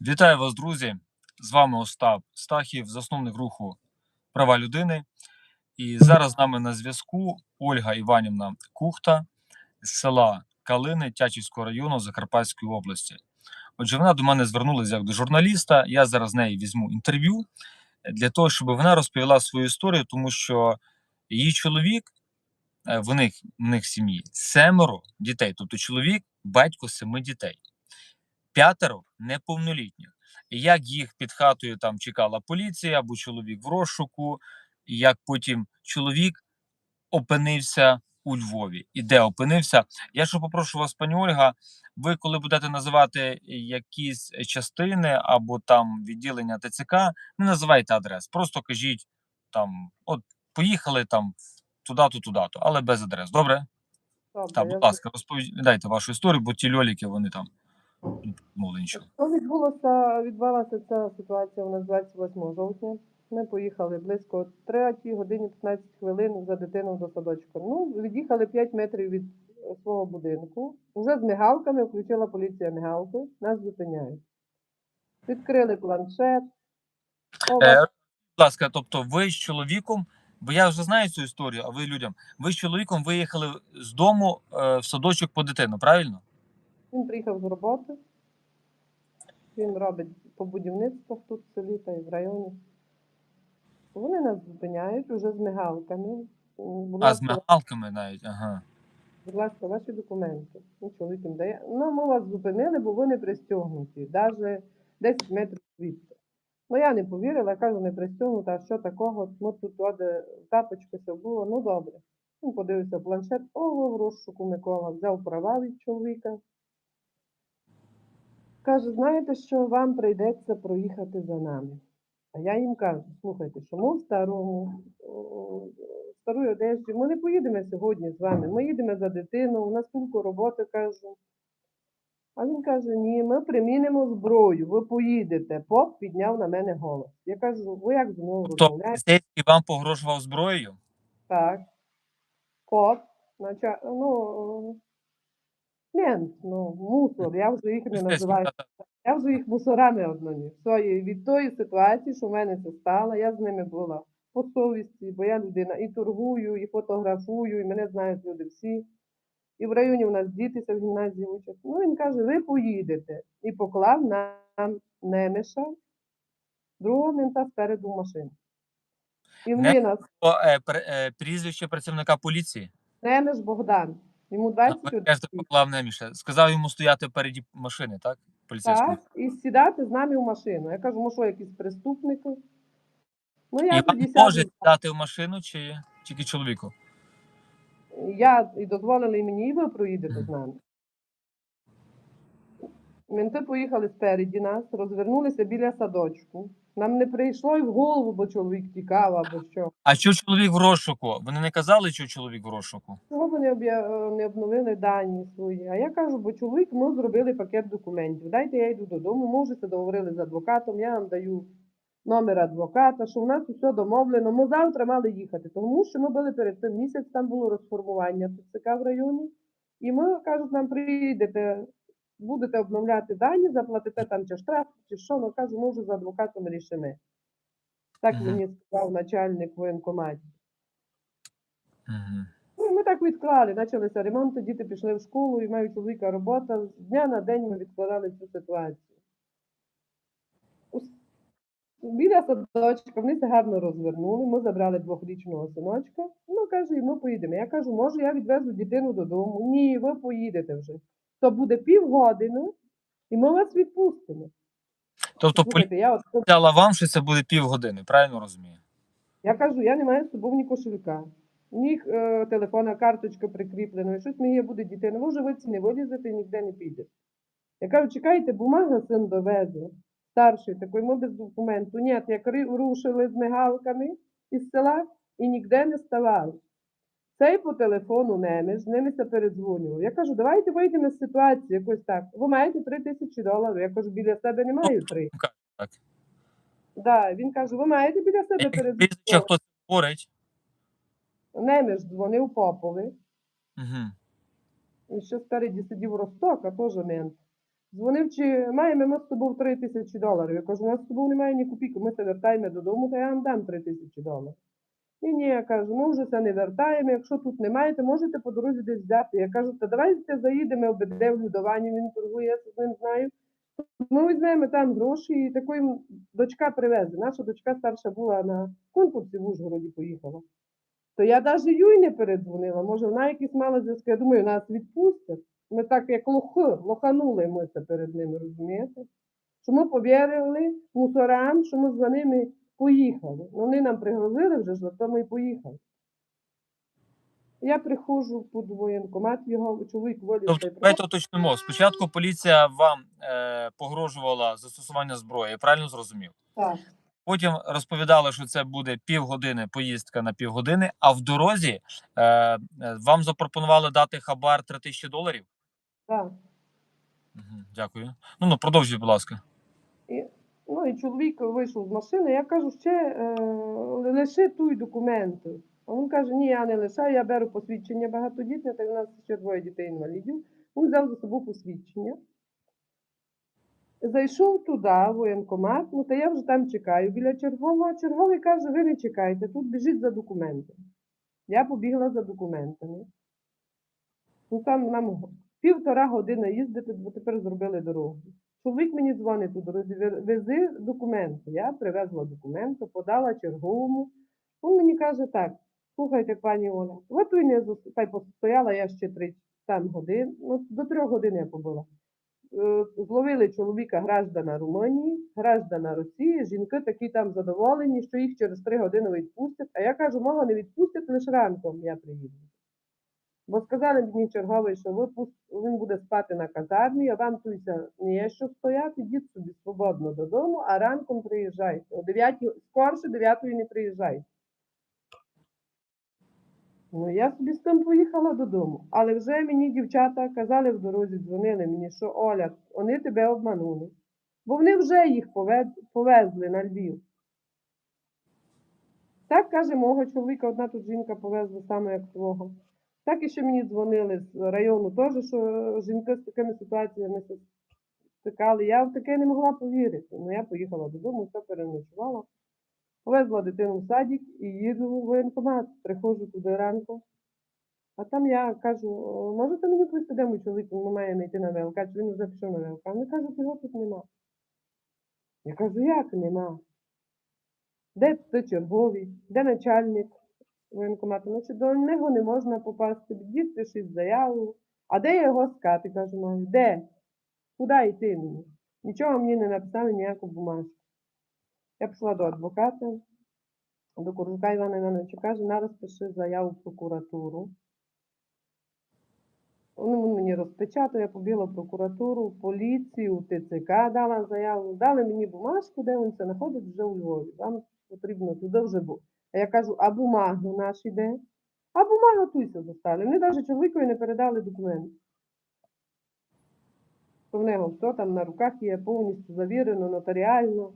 Вітаю вас, друзі! З вами Остап Стахів, засновник руху права людини. І зараз з нами на зв'язку Ольга Іванівна Кухта з села Калини Тячівського району Закарпатської області. Отже, вона до мене звернулася як до журналіста. Я зараз з неї візьму інтерв'ю для того, щоб вона розповіла свою історію, тому що її чоловік, е, в них, в них сім'ї семеро дітей, тобто чоловік, батько семи дітей п'ятеро неповнолітніх. Як їх під хатою там чекала поліція або чоловік в розшуку, і як потім чоловік опинився у Львові. І де опинився? Я що попрошу вас, пані Ольга, ви коли будете називати якісь частини або там відділення ТЦК, не називайте адрес, просто кажіть там, от поїхали там туди-то, туди-то, але без адрес. Добре? Добре, Так, будь ласка, розповідайте вашу історію, бо ті льоліки вони там мовили нічого. Що відбулося, відбулася ця ситуація у нас 28 жовтня. Ми поїхали близько 3 годині 15 хвилин за дитину до садочка. Ну, від'їхали 5 метрів від свого будинку. Уже з мигалками включила поліція мигалки, нас зупиняють. Відкрили планшет. Е, будь ласка, тобто ви з чоловіком, бо я вже знаю цю історію, а ви людям, ви з чоловіком виїхали з дому е, в садочок по дитину, правильно? Він приїхав з роботи. Він робить по будівництвах тут в селі та й в районі. Вони нас зупиняють уже з мигалками. Будь А з ласка, мигалками навіть. Ага. Будь ласка, ваші документи. Ну, чоловік їм дає. Ну, ми вас зупинили, бо ви не пристягнуті, навіть 10 метрів звідси. Ну, я не повірила, я кажу, не пристягнута, а що такого? Ну, тут оде тапочки все було, ну добре. Він подивився планшет, ого, в розшуку Микола, взяв права від чоловіка. Каже, знаєте, що вам прийдеться проїхати за нами. А я їм кажу, слухайте, що ми в старому, в старій одежі, ми не поїдемо сьогодні з вами, ми їдемо за дитину, у нас кілька роботи, кажу. А він каже, ні, ми примінимо зброю, ви поїдете. Поп підняв на мене голос. Я кажу, ви як зі мною Тобто вам погрожував зброєю? Так. Поп, ну, мент, ну, мусор, я вже їх не називаю. Я вже їх мусорами. Все, від тої ситуації, що в мене це стало, я з ними була по совісті, бо я людина і торгую, і фотографую, і мене знають люди всі. І в районі у нас діти в гімназії учать. Ну, він каже, ви поїдете. І поклав нам немеша, другого мента спереду в машину. І вони нас, е, е, прізвище працівника поліції. немеш Богдан. Йому А 21 ви кажете, поклав неміше. Сказав йому стояти впереді машини, так? Поліцейського. Так, і сідати з нами в машину. Я кажу, ми що, якісь преступники? Ну, я І тоді сяду, може сідати в машину чи тільки чоловіку? я і дозволили мені, і ви проїдете з нами. Менти поїхали спереді нас, розвернулися біля садочку. Нам не прийшло й в голову, бо чоловік тікав або що. А що чоловік в розшуку? Вони не казали, що чоловік в розшуку? Чого вони об'я- не обновили дані свої? А я кажу, бо чоловік ми зробили пакет документів. Дайте я йду додому, ми вже це договорили з адвокатом, я вам даю номер адвоката, що в нас все домовлено. Ми завтра мали їхати, тому що ми були перед тим місяць, там було розформування ТЦК в районі. І ми кажуть, нам приїдете, будете обновляти дані, заплатите там чи штраф, чи що. Ну кажу, ми вже з адвокатом рішимо. Так мені сказав начальник воєнкоматі. Угу. Ну, ми так відклали, почалися ремонти, діти пішли в школу і мають чоловіка робота. З дня на день ми відкладали цю ситуацію. Біля садочка вони це гарно розвернули. Ми забрали двохрічного синочка. Ну, каже, і ми поїдемо. Я кажу, може, я відвезу дитину додому. Ні, ви поїдете вже. То буде півгодини, і ми вас відпустимо. Тобто Слухайте, я, от, пообіцяла вам, що це буде півгодини, правильно розумію? я кажу, я не маю з собою ні кошелька, ні е, телефона, карточка прикріплена, щось мені буде дитина. Ви вже виці не вилізете і ніде не підете. Я кажу, чекайте, бумага син довезе. Старший такий, ми без документу. Ні, як рушили з мигалками із села і ніде не ставали. Цей по телефону немеж, з ними передзвонював. Я кажу, давайте вийдемо з ситуації якось так. Ви маєте три тисячі доларів. Я кажу, біля себе не маю три. Так. Да, він каже, ви маєте біля себе передзвонювати. хтось говорить. Немеж дзвонив попові. Угу. І ще спереді сидів Росток, а теж мент. Дзвонив, чи маємо ми з тобою 3 тисячі доларів. Я кажу, у нас з тобою немає ні копійки, ми се вертаємо додому, то я вам дам 3 тисячі доларів. Ні, ні, я кажу, ми вже це не вертаємо, якщо тут немає, то можете по дорозі десь взяти. Я кажу, та давайте заїдемо обеде в Людовані, він торгує, я з ним знаю. Ми візьмемо там гроші і такої дочка привезе. Наша дочка старша була на конкурсі в Ужгороді поїхала. То я навіть їй не передзвонила. Може, вона якісь мала зв'язки. Я думаю, нас відпустять. Ми так як лохи, лоханули ми це перед ними, розумієте? Що ми повірили мусорам, що ми за ними поїхали. Ну, вони нам пригрозили вже, ж, то ми поїхали. Я приходжу під воєнкомат, його чоловік волі. Тобто, давайте уточнимо. Спочатку поліція вам е, погрожувала застосування зброї, я правильно зрозумів? Так, Потім розповідали, що це буде півгодини поїздка на півгодини, а в дорозі е, вам запропонували дати хабар 3 тисячі доларів. так. Угу, дякую. Ну, ну продовжуйте, будь ласка. Ну і чоловік вийшов з машини, я кажу, ще е, лиши туй документи. А він каже, ні, я не лишаю, я беру посвідчення багатодітне, та у нас ще двоє дітей інвалідів. Він взяв за собою посвідчення. Зайшов туди, в воєнкомат, ну та я вже там чекаю біля чергового. Черговий каже, ви не чекайте, тут біжіть за документами. Я побігла за документами. Ну там нам півтора години їздити, бо тепер зробили дорогу. Чоловік мені дзвонить у дорозі, «Ви- вези документи. Я привезла документи, подала черговому. Він мені каже так, слухайте, пані Оля, от ви не зас- постояла я ще три там годин, ну, до трьох годин я побула. Е, Зловили чоловіка граждана Румунії, граждана Росії, жінки такі там задоволені, що їх через три години відпустять. А я кажу, мого не відпустять, лише ранком я приїду. Бо сказали мені черговий, що ви він буде спати на казармі, а вам тут не що стояти, йдіть собі свободно додому, а ранком приїжджайте. О 9, скорше 9 не приїжджайте. Ну, я собі з тим поїхала додому. Але вже мені дівчата казали в дорозі, дзвонили мені, що Оля, вони тебе обманули. Бо вони вже їх повезли на Львів. Так каже мого чоловіка, одна тут жінка повезла саме як твого. Так і ще мені дзвонили з району теж, що жінки з такими ситуаціями стикали. Я в таке не могла повірити. Ну я поїхала додому, все переночувала. Повезла дитину в садик і їду в воєнкомат. Приходжу туди ранку. А там я кажу, «О, можете мені повісти, де мій чоловік, він має не йти на ВЛК, чи він вже пішов на ВЛК. Вони кажуть, його тут нема. Я кажу, як нема? Де ти черговий, де начальник воєнкомату? Ну, чи до нього не можна попасти, дід пишіть заяву. А де його скати? Кажу, маю, де? Куди йти мені? Нічого мені не написали, ніяку бумажку. Я пішла до адвоката, до Куржука Івана Івановича, каже, нараз пиши заяву в прокуратуру. Ну, він мені розпечатав, я побігла в прокуратуру, поліцію, ТЦК дала заяву. Дали мені бумажку, де він це знаходить вже у Львові. Вам потрібно туди вже був. А я кажу, а бумага наші де? А бумага туйся достали. Вони навіть чоловікові не передали документи. То в нього все там на руках є повністю завірено, нотаріально.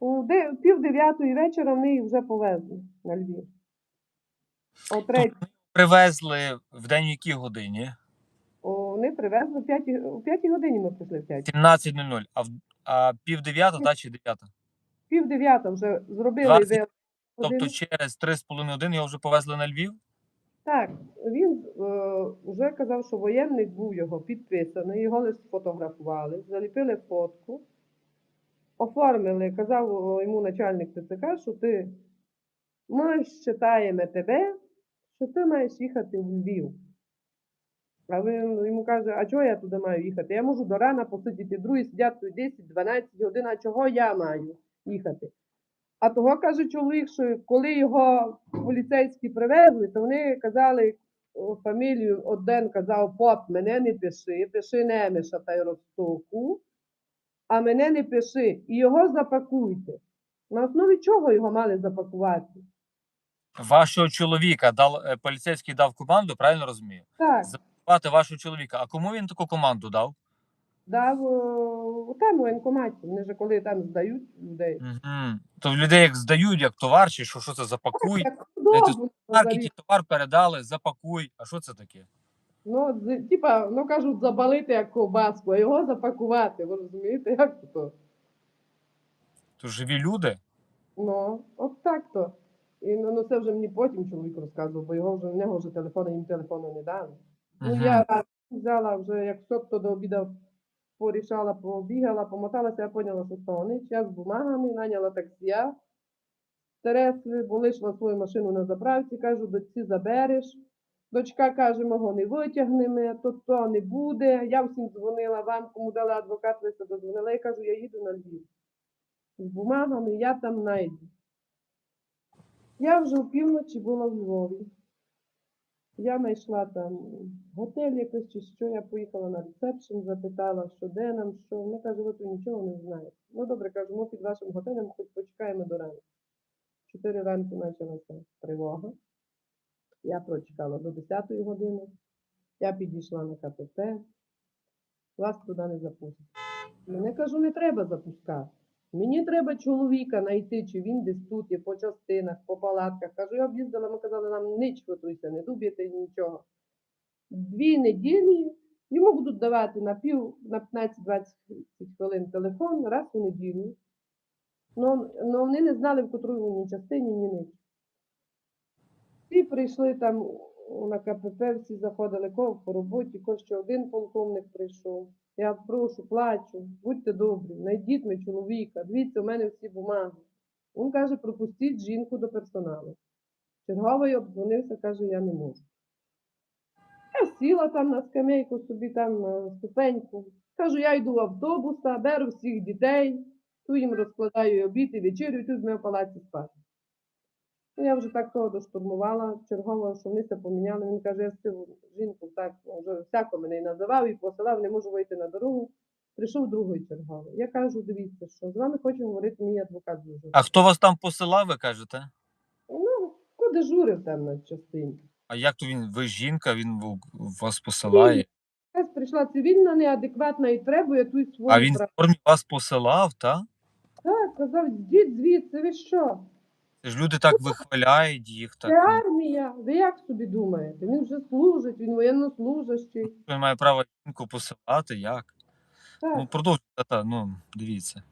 У де, пів дев'ятої вечора вони їх вже повезли на Львів. О третій. Привезли в день в якій годині? О, Вони привезли в п'ятій, о п'ятій годині ми прийшли в п'ятій. 17.00, а, в, а пів дев'ята, чи дев'ята? Пів дев'ята вже зробили. 20, Тобто через 3,5 години його вже повезли на Львів? Так, він е, вже казав, що воєнний був його підписаний, його лише сфотографували, заліпили фотку, оформили, казав йому начальник ТЦК, що ти ми считаємо тебе, що ти маєш їхати в Львів. А він йому каже, а чого я туди маю їхати? Я можу до рана посидіти, другі сидять тут 10-12 годин, а чого я маю їхати? А того каже чоловік, що коли його поліцейські привезли, то вони казали фамілію, один казав, поп, мене не пиши, пиши Немиша та й Ростоку, а мене не пиши, і його запакуйте. На основі чого його мали запакувати? Вашого чоловіка дав е, поліцейський дав команду, правильно розумію? Так, Звати вашого чоловіка. А кому він таку команду дав? Дав о, там у воєнкоматі, вони ж коли там здають людей. Угу. То людей як здають, як товар, чи що, що це запакуй. Так, удобно В маркеті товар передали, запакуй. А що це таке? Ну, з- типа, ну кажуть, забалити як ковбаску, а його запакувати. Ви розумієте, як то? То живі люди. Ну, от так то. І ну, ну, це вже мені потім чоловік розказував, бо його вже в нього вже телефону, їм телефону не дали. Ну, Мгм. я взяла вже, як сок, то до обіду порішала, побігала, помоталася, я поняла, що то вони. Я з бумагами наняла таксія. Тересли, бо лишила свою машину на заправці, кажу, дочці забереш. Дочка каже, мого не витягнемо, то то не буде. Я всім дзвонила, вам кому дала адвокат, ви се додзвонила. Я кажу, я їду на Львів. З бумагами я там найду. Я вже опівночі була в Львові. Я знайшла там готель якийсь чи що, я поїхала на ресепшн, запитала, що де нам, що. Вона каже, ви тут нічого не знаєте. Ну добре, кажу, ми під вашим готелем хоч почекаємо до ранку. Чотири ранку почалася тривога. Я прочекала до 10 години. Я підійшла на КПП. Вас туди не запустять. Мене кажу, не треба запускати. Мені треба чоловіка знайти, чи він десь тут є, по частинах, по палатках. Кажу, я об'їздила, ми казали, нам ніч готуйся, не дуб'яти нічого. Дві неділі йому будуть давати на пів, на 15-20 хвилин телефон раз у неділю. Ну, ну вони не знали, в котрій ні частині, ні ніч. Всі прийшли там на КПП, всі заходили по роботі, ще один полковник прийшов. Я прошу, плачу, будьте добрі, знайдіть ми чоловіка, дивіться, у мене всі бумаги. Він каже, пропустіть жінку до персоналу. Черговий обдзвонився, каже, я не можу. Я сіла там на скамейку собі там на ступеньку. Кажу, я йду в автобуса, беру всіх дітей, ту їм розкладаю обід і вечерю, тут ми в палаці спати. Ну, я вже так того доштурмувала чергового, що вони це поміняли. Він каже, я цю жінку так ну, вже всяко мене і називав, і посилав, не можу вийти на дорогу. Прийшов другий черговий. Я кажу, дивіться, що з вами хоче говорити мій адвокат дуже. А хто вас там посилав, ви кажете? Ну, хто дежурив там на частині? А як то він? Ви жінка, він вас посилає. Якась прийшла цивільна, неадекватна і требує тут свою А він в формі вас посилав, так? Так, казав, йдіть звідси, ви що? Ж люди так вихваляють їх, так. Це ну, армія. Ви як собі думаєте? Він вже служить, він воєннослужащий. Він має право жінку посилати, як? Так. Ну, продовжуйте, та, ну, дивіться.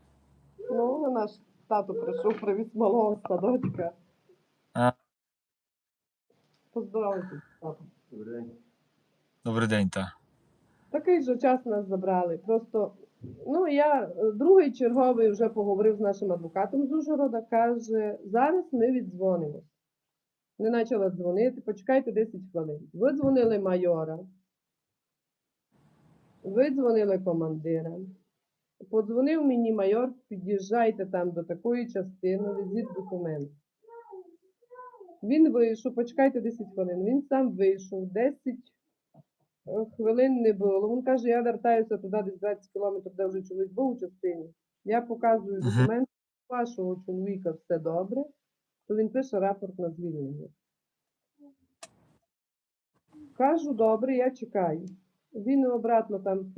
Ну, наш тато прийшов, привіз малого з садочка. А. Поздоровайтесь, тато. Добрий день, та. Такий же час нас забрали. Просто, ну, я е, другий черговий вже поговорив з нашим адвокатом з Ужгорода, каже, зараз ми віддзвонимось. Не почала дзвонити, почекайте 10 хвилин. Ви дзвонили майора, ви дзвонили командира. Подзвонив мені майор, під'їжджайте там до такої частини, везіть документи. Він вийшов, почекайте 10 хвилин. Він сам вийшов, 10 е, хвилин не було. Він каже, я вертаюся туди десь 20 кілометрів, де вже чоловік був у частині. Я показую документи, вашого чоловіка все добре, то він пише рапорт на звільнення. Кажу, добре, я чекаю. Він обратно там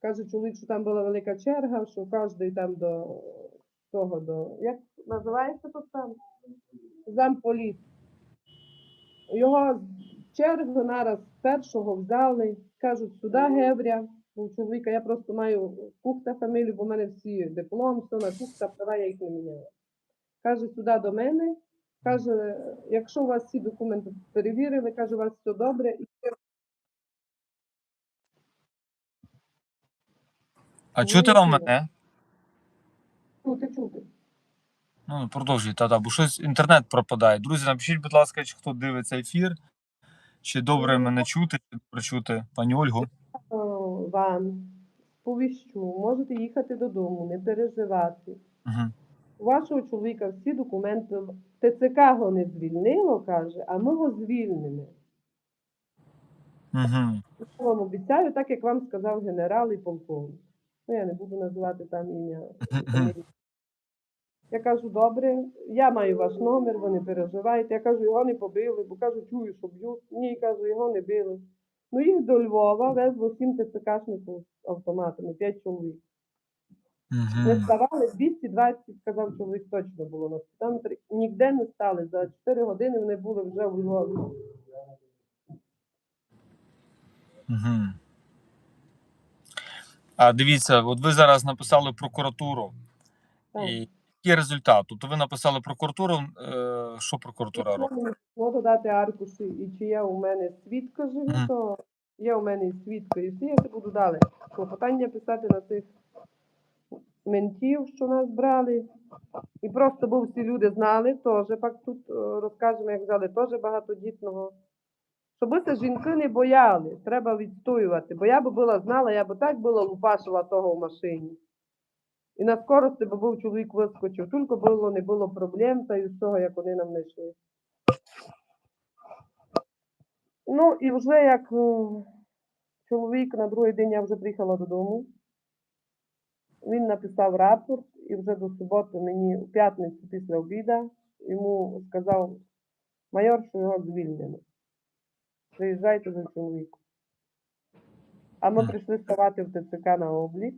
каже чоловік, що там була велика черга, що кожен там до того, до. Як називається тут там? Замполіт. Його чергу нараз першого взяли, кажуть, сюди Гевря. У чоловіка я просто маю кухта фамілію, бо в мене всі диплом, все на кухта, права я їх не міняла. Каже, сюди до мене. Каже, якщо у вас всі документи перевірили, каже, у вас все добре. І А чути вам мене? чути, чути. Ну, продовжуйте, та, та, бо щось інтернет пропадає. Друзі, напишіть, будь ласка, чи хто дивиться ефір, чи добре мене чути, чи добре чути пані Ольгу. Вам сповіщу, можете їхати додому, не переживати. Угу. У вашого чоловіка всі документи ТЦК його не звільнило, каже, а ми його звільнимо. Угу. Я вам обіцяю, так як вам сказав генерал і полковник. Ну, я не буду називати там ім'я. Я кажу, добре, я маю ваш номер, ви не переживайте. Я кажу, його не побили, бо кажу, чую, що б'ють. Ні, кажу, його не били. Ну їх до Львова везло сім ТЦКшників з автоматами, п'ять чоловік. Не Угу. ставали 220, сказав чоловік, точно було на спідометрі. Ніде не стали. За 4 години вони були вже у Львові. Угу. А дивіться, от ви зараз написали прокуратуру. Так. І який результат? Тобто ви написали прокуратуру, е, що прокуратура робить? Можу додати аркуші, і чи є у мене свідка живі, то є у мене і свідка, і всі я це буду далі. Клопотання писати на цих ментів, що нас брали. І просто бо всі люди знали, теж пак тут е, розкажемо, як взяли теж багатодітного. Щоб це жінки не бояли, треба відстоювати. Бо я би була знала, я би так була лупашила того в машині. І на скорості би був чоловік вискочив. Тільки було, не було проблем, та й з того, як вони нам знайшли. Ну, і вже як чоловік на другий день я вже приїхала додому. Він написав рапорт, і вже до суботи мені у п'ятницю після обіда йому сказав майор, що його звільнено. Приїжджайте за чоловіком. А ми прийшли ставати в ТЦК на облік.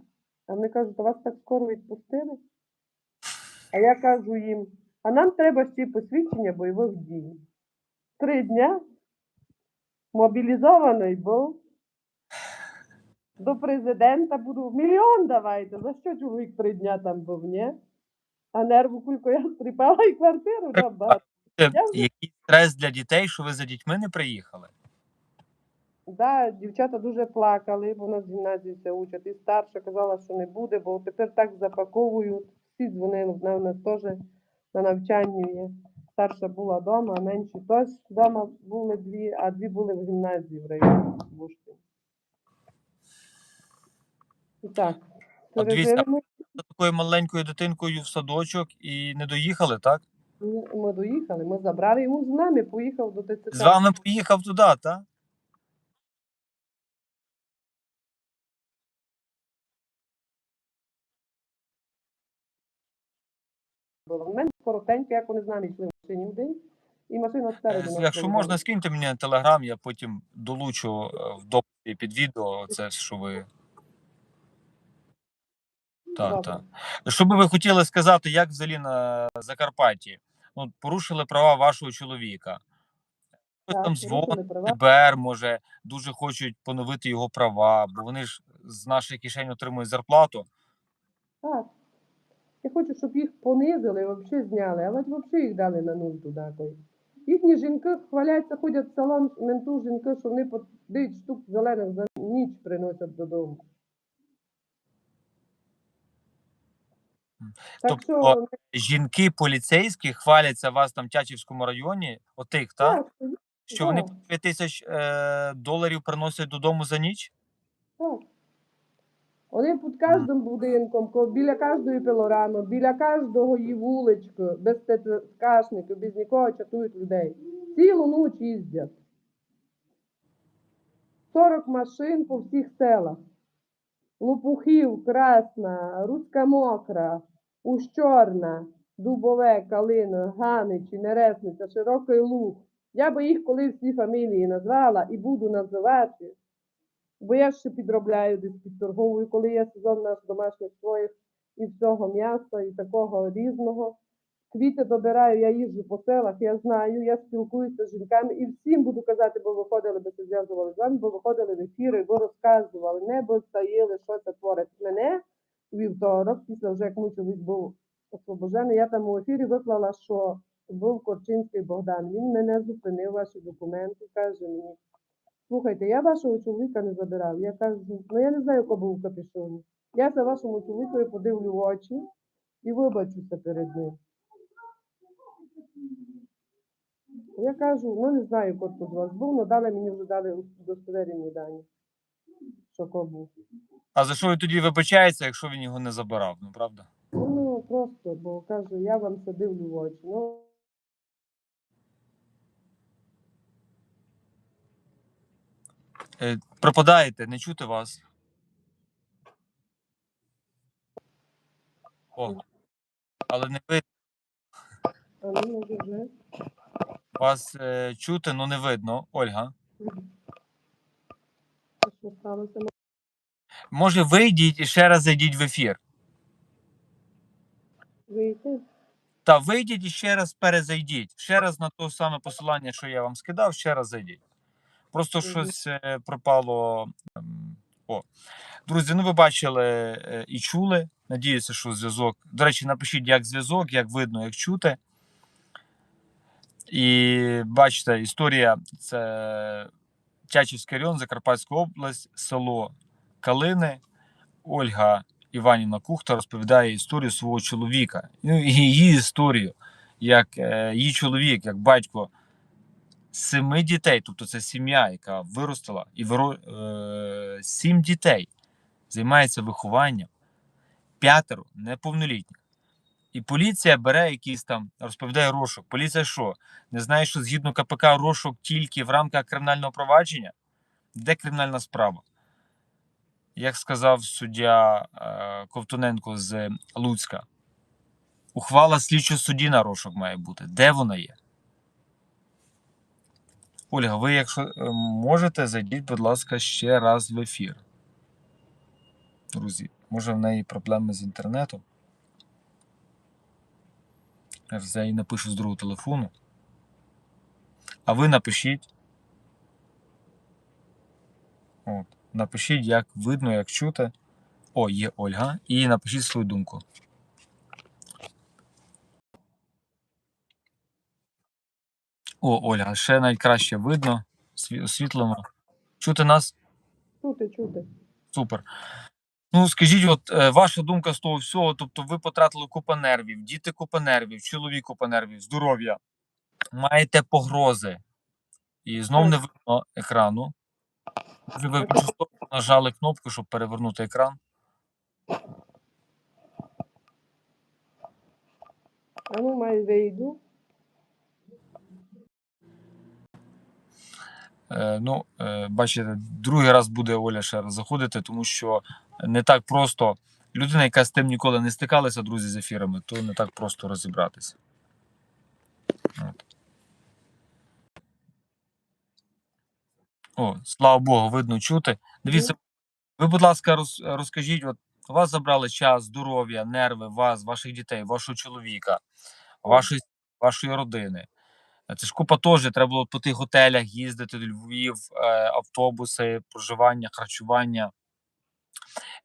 А вони кажуть, а вас так скоро відпустили? А я кажу їм, а нам треба ще й посвідчення бойових дій. Три дня мобілізований був. До президента буду мільйон давайте. За що чоловік три дня там був, ні? А нерву кулько я стріпала і квартиру там багато. Який стрес для дітей, що ви за дітьми не приїхали? Да, дівчата дуже плакали, бо нас в гімназії все учать. І старша казала, що не буде, бо тепер так запаковують. Всі дзвонили, вона в нас теж на навчанні є. Старша була вдома, а менші теж вдома були дві, а дві були в гімназії в районі Бушки. І так, пережили За такою маленькою дитинкою в садочок і не доїхали, так? ми доїхали, ми забрали йому з нами, поїхав до ТЦК. З вами поїхав туди, так? В мене коротенько, як вони з нами йшли в машині в день, і машина спереду. Е, Якщо можна, скиньте мені на телеграм, я потім долучу е, в дописі під відео. Це що ви. Так, так. Що би ви хотіли сказати, як взагалі на Закарпатті? Ну, порушили права вашого чоловіка. Так, там дзвонить. ДБР, може, дуже хочуть поновити його права, бо вони ж з нашої кишені отримують зарплату. Так. Я хочу, щоб їх понизили, взагалі зняли, але взагалі їх дали на нуль туди. Їхні жінки хваляться, ходять в салон менту жінки, що вони по 9 штук зелених за ніч приносять додому. Так Тобто, що Жінки поліцейські хваляться вас там в Тячівському районі, отих, так? так, Що вони по 5 тисяч е, доларів приносять додому за ніч? так. Вони під кожним будинком, біля кожної пилорами, біля кожного її вулички, без ТЦКшників, без нікого чатують людей. Цілу ніч їздять. 40 машин по всіх селах. Лопухів, Красна, Руська Мокра, Ущорна, Дубове, Калина, Ганичі, Нересниця, Широкий Луг. Я би їх коли всі фамілії назвала і буду називати, бо я ще підробляю десь підторговую, коли є сезон наш домашніх своїх і всього м'яса, і такого різного. Квіти добираю, я їжджу по селах, я знаю, я спілкуюся з жінками і всім буду казати, бо виходили, би це зв'язували з вами, бо виходили в ефіри, бо розказували, небо стаїли, що це творить. Мене вівторок, після вже як мій чоловік був освобожений, я там у ефірі виклала, що був Корчинський Богдан. Він мене зупинив, ваші документи, каже мені. Слухайте, я вашого чоловіка не забирав. Я кажу, ну я не знаю, кого був капюшоні. Я за вашому чоловікові подивлю в очі і вибачуся перед ним. Я кажу, ну не знаю, хто тут у вас був, але дали мені вже дали удостоверені дані. Що кого був. А за що він тоді вибачається, якщо він його не забирав? Ну правда? Ну просто, бо кажу, я вам це дивлю в очі. Ну, Е, пропадаєте, не чути вас. О, але не видно. ну вже. Вас е, чути, але не видно. Ольга. Може, вийдіть і ще раз зайдіть в ефір. Вийти? Та вийдіть і ще раз перезайдіть. Ще раз на те саме посилання, що я вам скидав, ще раз зайдіть. Просто щось е, пропало. ем, О. Друзі, ну ви бачили е, і чули. Надіюся, що зв'язок. До речі, напишіть, як зв'язок, як видно, як чути. І бачите, історія це Тячівський район, Закарпатська область, село Калини. Ольга Іванівна Кухта розповідає історію свого чоловіка. Ну, і її історію, як е, її чоловік, як батько семи дітей, тобто це сім'я, яка виростила і виро... е, сім дітей займається вихованням, п'ятеро неповнолітніх. І поліція бере якийсь там, розповідає розшук. Поліція що? Не знає, що згідно КПК розшук тільки в рамках кримінального провадження? Де кримінальна справа? Як сказав суддя е, Ковтуненко з Луцька, ухвала слідчого судді на розшук має бути. Де вона є? Ольга, ви, якщо е, можете, зайдіть, будь ласка, ще раз в ефір. Друзі, може в неї проблеми з інтернетом. Я їй напишу з другого телефону. А ви напишіть. От. Напишіть, як видно, як чути. О, є Ольга. І напишіть свою думку. О, Ольга, ще навіть краще видно, сві- освітлено. Чути нас? Чути, чути. Супер. Ну, скажіть, от е, ваша думка з того всього, тобто ви потратили купа нервів, діти купа нервів, чоловік купа нервів, здоров'я, маєте погрози, і знов не видно екрану. Може, ви просто нажали кнопку, щоб перевернути екран. А ну, май вийду. Ну, е, бачите, другий раз буде Оля ще раз заходити, тому що не так просто. Людина, яка з тим ніколи не стикалася, друзі, з ефірами, то не так просто розібратися. О, слава Богу, видно чути. Дивіться, ви, будь ласка, роз, розкажіть, от у вас забрали час, здоров'я, нерви, вас, ваших дітей, вашого чоловіка, вашої, вашої родини. Це ж купа теж, треба було по тих готелях їздити до Львів, е, автобуси, проживання, харчування.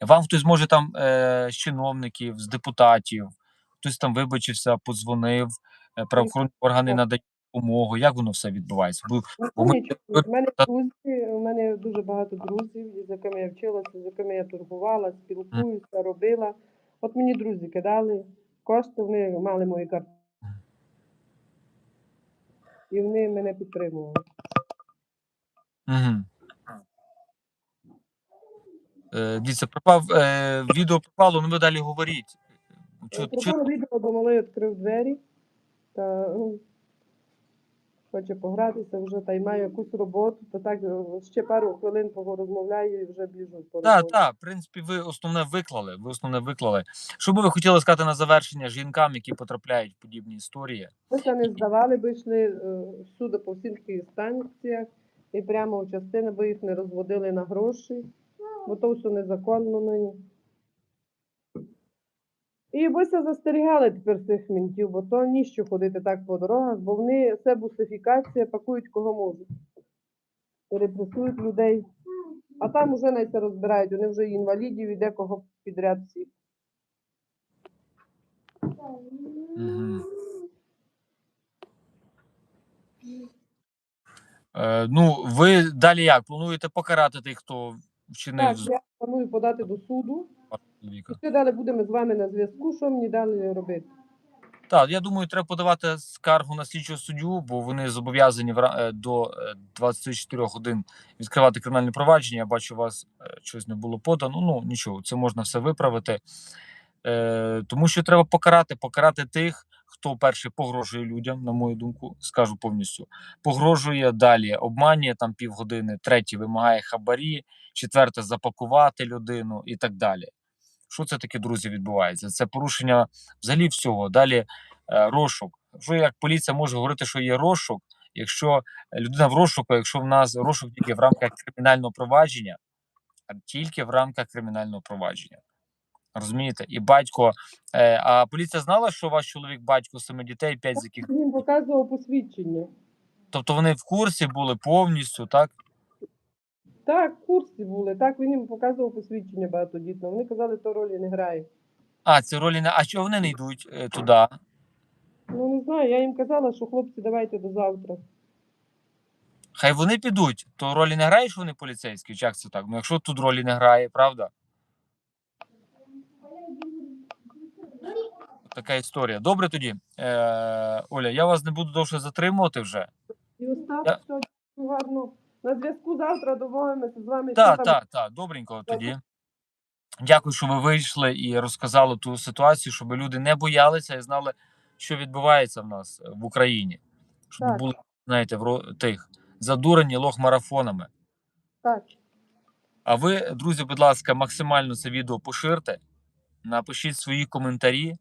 Вам хтось може там е, з чиновників, з депутатів, хтось там вибачився, подзвонив, е, правоохоронні органи надають допомогу. Як воно все відбувається? Бо Ну, ми- У мене друзі, у мене дуже багато друзів, з якими я вчилася, з якими я торгувала, спілкуюся, робила. От мені друзі кидали кошти, вони мали мої карти. І вони мене підтримували. Угу. Е, дивіться, пропав е, відео пропало, ну ви далі говоріть. Чу, чу, відео, бо малий відкрив двері та ну, хоче погратися вже та й має якусь роботу, то так е, ще пару хвилин порозмовляю і вже біжу. Так, так, в принципі, ви основне виклали. Ви основне виклали. Що би ви хотіли сказати на завершення жінкам, які потрапляють в подібні історії? Ми це не здавали, би йшли е, всюди по всіх станціях і прямо в частини, бо їх не розводили на гроші, бо то все незаконно нині. І бися застерігали тепер цих мінтів, бо то ніщо ходити так по дорогах, бо вони це бусифікація, пакують кого можуть. Репресують людей. А там уже навіть це розбирають, вони вже інвалідів, і декого підряд всіх. Угу. Е, ну, ви далі як? Плануєте покарати тих, хто вчинив Так, я планую подати до суду. Чоловіка? Ще далі будемо з вами на зв'язку. Що мені далі робити? Так, я думаю, треба подавати скаргу на слідчого суддю, бо вони зобов'язані е, до е, 24 годин відкривати кримінальне провадження. Я бачу, у вас е, щось не було подано. Ну нічого, це можна все виправити. Е, тому що треба покарати, покарати тих, хто перший погрожує людям, на мою думку, скажу повністю. Погрожує далі, обманює там півгодини, третій вимагає хабарі, четверте запакувати людину і так далі. Що це таке, друзі, відбувається? Це порушення взагалі всього. Далі е, розшук. Що як поліція може говорити, що є розшук, якщо людина в розшуку, якщо в нас розшук тільки в рамках кримінального провадження, а тільки в рамках кримінального провадження. Розумієте? І батько. Е, а поліція знала, що ваш чоловік батько семи дітей, п'ять з яких. Він показував посвідчення. Тобто вони в курсі були повністю, так? Так, в курсі були. Так, він їм показував посвідчення багатодітно. Вони казали, то ролі не грає. А, це ролі не. А чого вони не йдуть е, туди? Ну не знаю, я їм казала, що хлопці, давайте до завтра. Хай вони підуть, то ролі не грає, що вони поліцейські, чи як це так? Ну якщо тут ролі не грає, правда? Така історія. Добре тоді. Е, Оля, я вас не буду довше затримувати вже. І Остап, Я- все гарно. На зв'язку завтра домовимося з вами. Так, так, так, добренько тоді. Дякую, що ви вийшли і розказали ту ситуацію, щоб люди не боялися і знали, що відбувається в нас е, в Україні. Щоб Так. були, знаєте, в ро- тих задурені лох-марафонами. Так, А ви, друзі, будь ласка, максимально це відео поширте, напишіть свої коментарі.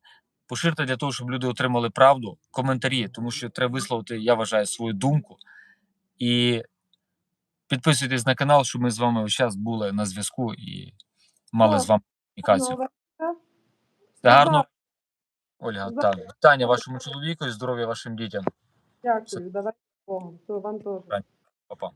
Поширте для того, щоб люди отримали правду. Коментарі, тому що треба висловити, я вважаю, свою думку. І підписуйтесь на канал, щоб ми з вами весь час були на зв'язку і мали О, з вами комунікацію. Це гарно, Ольга. Так, вітання вашому чоловіку і здоров'я вашим дітям. Дякую, давайте Богом. Вам теж. Па-па.